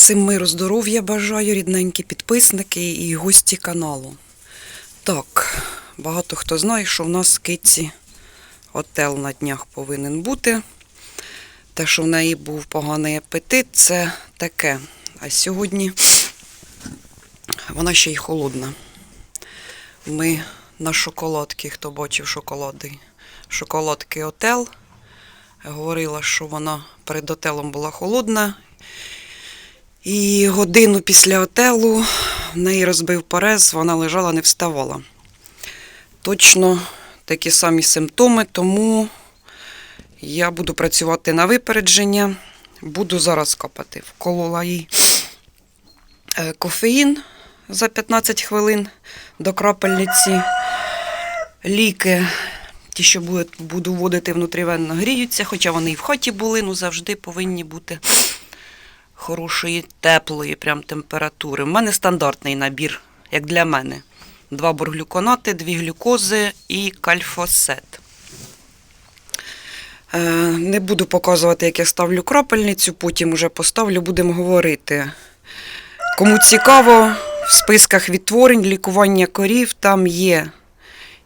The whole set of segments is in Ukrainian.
Всім миру, здоров'я бажаю, рідненькі підписники і гості каналу. Так, багато хто знає, що в нас в Китці отел на днях повинен бути. Те, що в неї був поганий апетит, це таке. А сьогодні вона ще й холодна. Ми на шоколадки, хто бачив шоколади, шоколадки отел. Говорила, що вона перед отелом була холодна. І годину після отелу в неї розбив порез, вона лежала, не вставала. Точно такі самі симптоми, тому я буду працювати на випередження. Буду зараз капати. Вколола їй е, кофеїн за 15 хвилин до крапельниці. Ліки, ті, що буду, вводити внутрівенно, гріються, хоча вони і в хаті були, ну завжди повинні бути хорошої, теплої прям температури. У мене стандартний набір, як для мене. Два борглюконати, дві глюкози і кальфосет. Е, Не буду показувати, як я ставлю крапельницю, потім уже поставлю, будемо говорити. Кому цікаво, в списках відтворень, лікування корів там є.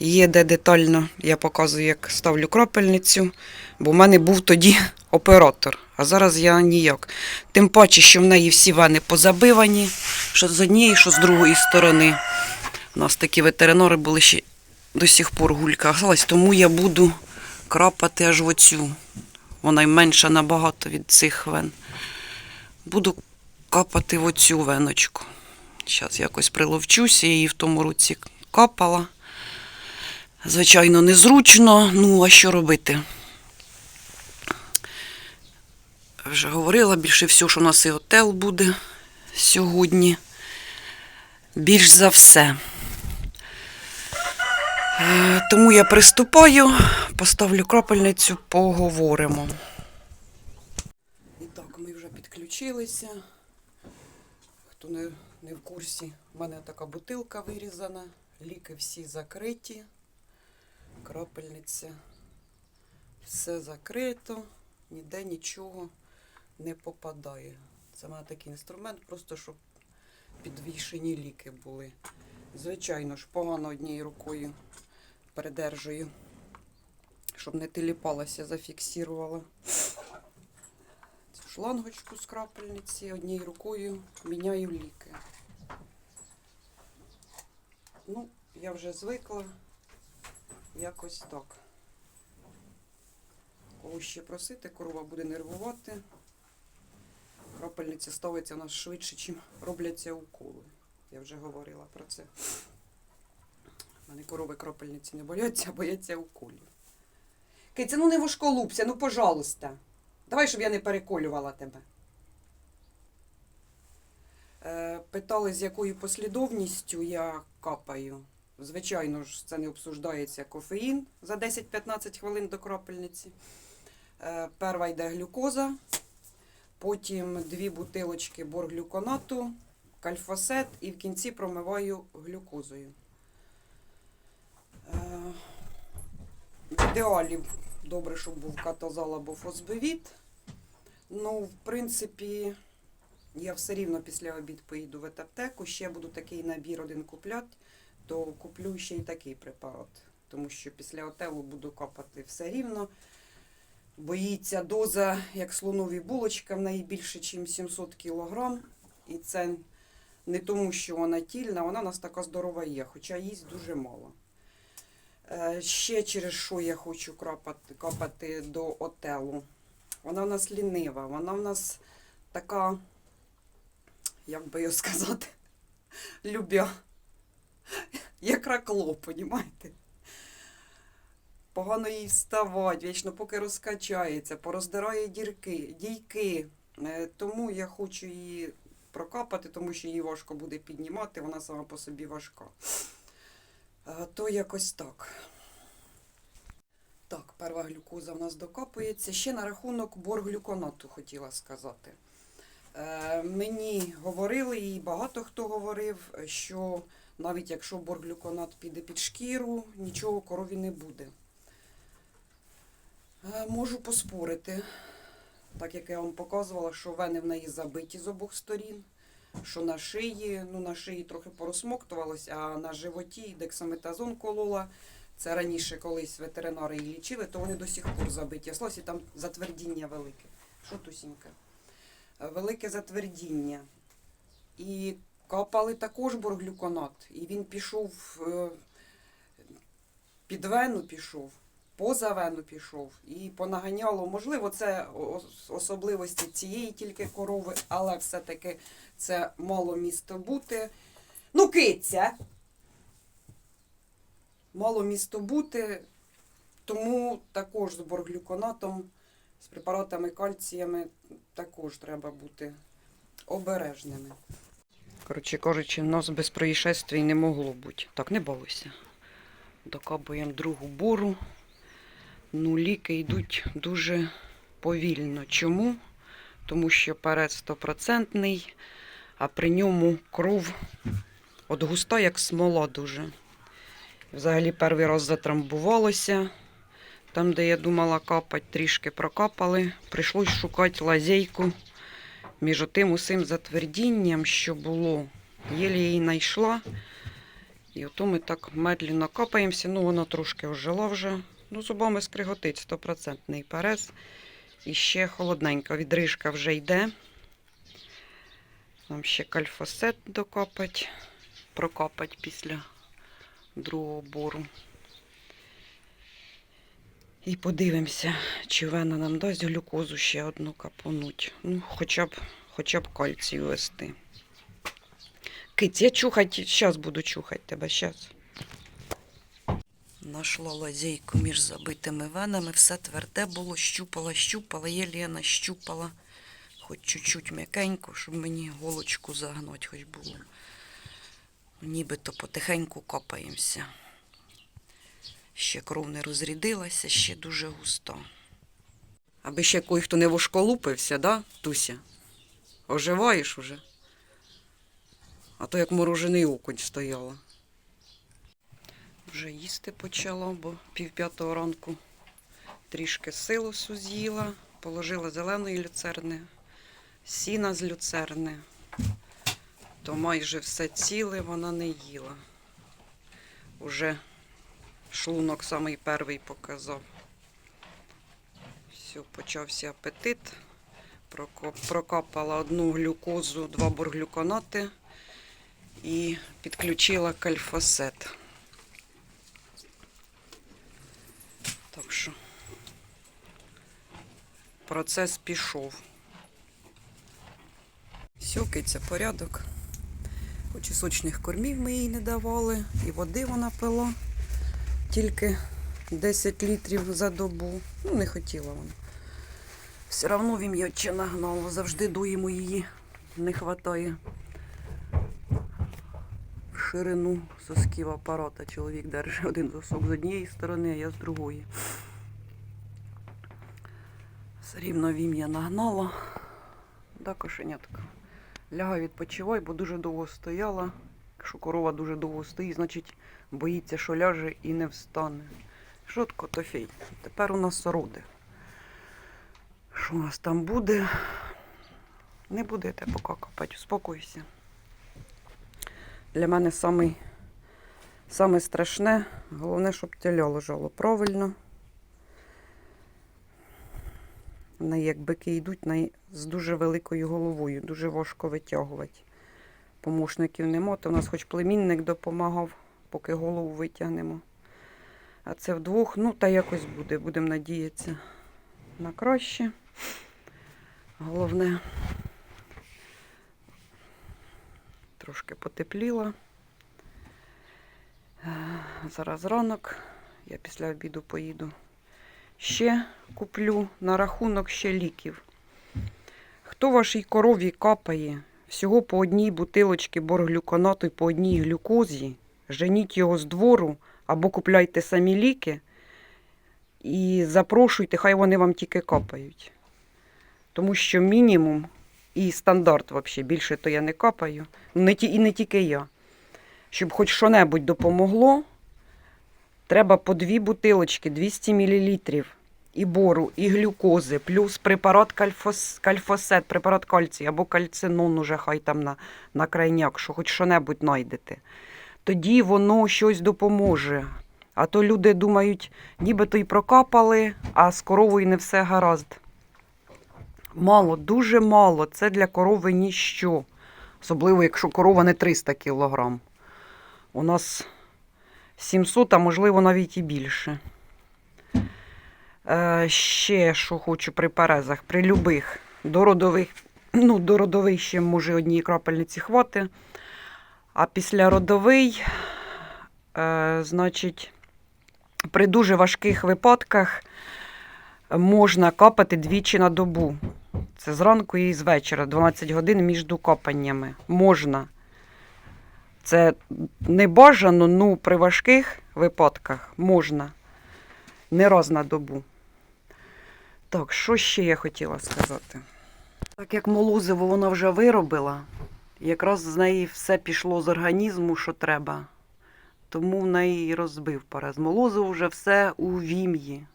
Є де детально я показую, як ставлю крапельницю, бо в мене був тоді оператор, а зараз я ніяк. Тим паче, що в неї всі вени позабивані, що з однієї, що з другої сторони. У нас такі ветеринари були ще до сих пор гулька гралась, тому я буду крапати аж в оцю. Вона й менша набагато від цих вен. Буду капати в оцю веночку. Зараз якось приловчуся, я її в тому році капала. Звичайно, незручно, ну а що робити? Вже говорила більше всього, що у нас і готел буде сьогодні. Більш за все. Е, Тому я приступаю, поставлю крапельницю, поговоримо. І так, ми вже підключилися. Хто не, не в курсі, в мене така бутилка вирізана, ліки всі закриті, крапельниця. Все закрито, ніде нічого не попадає. Це в мене такий інструмент, просто щоб підвішені ліки були. Звичайно ж, погано однією рукою передержую, щоб не теліпалася, зафіксувала цю шлангочку з крапельниці, однією рукою міняю ліки. Ну, я вже звикла. Якось так. Кого ще просити, корова буде нервувати. Крапельниця ставиться нас швидше, чим робляться уколи. Я вже говорила про це. У мене корови крапельниці не бояться, а бояться уколів. Киця, ну не вошколупся, ну пожалуйста. Давай, щоб я не переколювала тебе. Е, питали, з якою послідовністю я капаю. Звичайно ж, це не обсуждається кофеїн за 10-15 хвилин до крапельниці. Е, перва йде глюкоза, потім дві бутилочки борглюконату, кальфосет і в кінці промиваю глюкозою. Е, в ідеалі добре, щоб був катазал або фосбивіт. Ну, в принципі, я все рівно після обід поїду в ветаптеку. Ще буду такий набір один купляти, то куплю ще й такий препарат. Тому що після отелу буду капати все рівно. Боїться доза, як слонові булочка, в неї більше, ніж 700 кг. І це не тому, що вона тільна, вона у нас така здорова є, хоча їсть дуже мало. Е, Ще через що я хочу крапати, капати до отелу. Вона в нас лінива, вона в нас така, як би його сказати, любя, як ракло, понімаєте? Погано їй вставати, вічно поки розкачається, пороздирає дірки, дійки. Е, Тому я хочу її прокапати, тому що її важко буде піднімати, вона сама по собі важка. Е, То якось так. Так, перша глюкоза в нас докапується. Ще на рахунок борглюконату хотіла сказати. Е, мені говорили, і багато хто говорив, що навіть якщо борглюконат піде під шкіру, нічого корові не буде. Е, можу поспорити. Так як я вам показувала, що вени в неї забиті з обох сторін, що на шиї, ну на шиї трохи порозмоктувалось, а на животі дексаметазон колола. Це раніше колись ветеринари її лічили, то вони до сих пор забиті. Слосі там затвердіння велике. Що тусінька? Е, Велике затвердіння. І капали також борглюконат. І він пішов е, під вену пішов, поза вену пішов і понаганяло. Можливо, це особливості цієї тільки корови, але все-таки це мало місто бути. Ну, киця. Мало місто бути, тому також з борглюконатом, з препаратами кальціями також треба бути обережними. Коротше кажучи, в нас без происшествій не могло бути. Так, не балуйся. Докапуємо другу бору. Ну, ліки йдуть дуже повільно. Чому? Тому що перед стопроцентний, а при ньому кров от густа, як смола дуже. Взагалі перший раз затрамбувалося. Там, де я думала капати, трішки прокапали. Прийшлось шукати лазейку між тим усім затвердінням, що було. Єлі її знайшла. І ото ми так медленно капаємося. Ну, вона трошки ожила вже. Ну, зубами скриготить, стопроцентний перез. І ще холодненька. Відрижка вже йде. Нам ще кальфосет докапать, прокапать після другого бору. І подивимося, чи вена нам дасть глюкозу ще одну капонуть. Ну, хоча б, хоча б кальцію вести. Киць, я чухать, зараз буду чухати тебе, зараз. Нашла лазейку між забитими венами, все тверде було, щупала, щупала, єлі я нащупала. Хоч чуть-чуть м'якенько, щоб мені голочку загнуть хоч було. Нібито потихеньку копаємося. Ще кров не розрідилася, ще дуже густо. Аби ще кой-хто не вошколупився, да, Туся? Оживаєш уже? А то як морожений окунь стояла. Вже їсти почала, бо пів п'ятого ранку трішки силосу з'їла, положила зеленої люцерни, сіна з люцерни. То майже все ціле вона не їла. Уже шлунок самий перший показав. Все, почався апетит. Прокапала одну глюкозу, два борглюконати і підключила кальфосет. Так що процес пішов. Все, порядок. Хоч і сочних кормів ми їй не давали, і води вона пила тільки 10 літрів за добу. Ну, не хотіла вона. Все одно в ім'яче нагнало, завжди дуємо її, не вистачає ширину сосків апарата. Чоловік держить один сосок з однієї сторони, а я з другої. Все рівно в ім'я нагнала. Да, кошенятка. Лягай відпочивай, бо дуже довго стояла. Якщо корова дуже довго стоїть, значить боїться, що ляже і не встане. Що таке Тофій? Тепер у нас роди. Що у нас там буде? Не будете поки копати, успокойся. Для мене саме, саме страшне, головне, щоб теля лежало правильно. В неї як бики йдуть з дуже великою головою, дуже важко витягувати. Помощників нема, то в нас хоч племінник допомагав, поки голову витягнемо. А це вдвох, ну та якось буде, будемо надіятися на краще. Головне, трошки потепліло. Е, Зараз ранок, я після обіду поїду. Ще куплю на рахунок ще ліків. Хто вашій корові капає всього по одній бутилочці борглюконату і по одній глюкозі, женіть його з двору або купляйте самі ліки і запрошуйте, хай вони вам тільки капають. Тому що мінімум і стандарт взагалі, більше то я не капаю. Не ті, і не тільки я. Щоб хоч що-небудь допомогло, треба по дві бутилочки 200 мл. і бору, і глюкози, плюс препарат кальфос, кальфосет, препарат кальцію або кальцинон, уже хай там на, на крайняк, що хоч що-небудь знайдете, тоді воно щось допоможе. А то люди думають, нібито й прокапали, а з коровою не все гаразд. Мало, дуже мало. Це для корови ніщо. Особливо, якщо корова не 300 кілограм. У нас 700, а можливо навіть і більше. Е, ще що хочу при перезах, при любих дородових, ну, дородовий ще може одній крапельниці хвати. А після родовий, е, значить, при дуже важких випадках можна капати двічі на добу. Це зранку і з вечора, 12 годин між копаннями. Можна. Це не бажано, ну при важких випадках можна. Не раз на добу. Так, що ще я хотіла сказати? Так як молозиво вона вже виробила, якраз з неї все пішло з організму, що треба. Тому в неї і розбив параз. Молозиво вже все у вім'ї.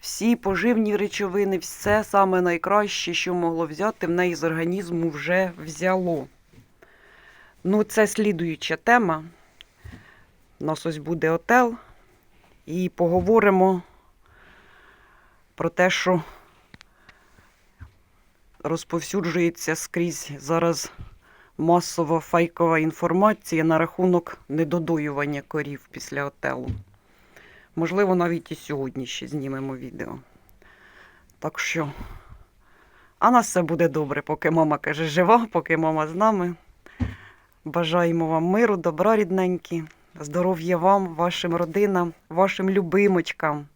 Всі поживні речовини, все саме найкраще, що могло взяти, в неї з організму вже взяло. Ну, це слідуюча тема. У нас ось буде отел. І поговоримо про те, що розповсюджується скрізь зараз масова фейкова інформація на рахунок недодоювання корів після отелу. Можливо, навіть і сьогодні ще знімемо відео. Так що, а нас все буде добре, поки мама каже жива, поки мама з нами. Бажаємо вам миру, добра рідненькі, здоров'я вам, вашим родинам, вашим любимочкам.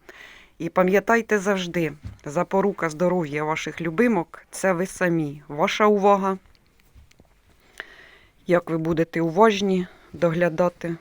І пам'ятайте завжди, запорука здоров'я ваших любимок це ви самі. Ваша увага. Як ви будете уважні доглядати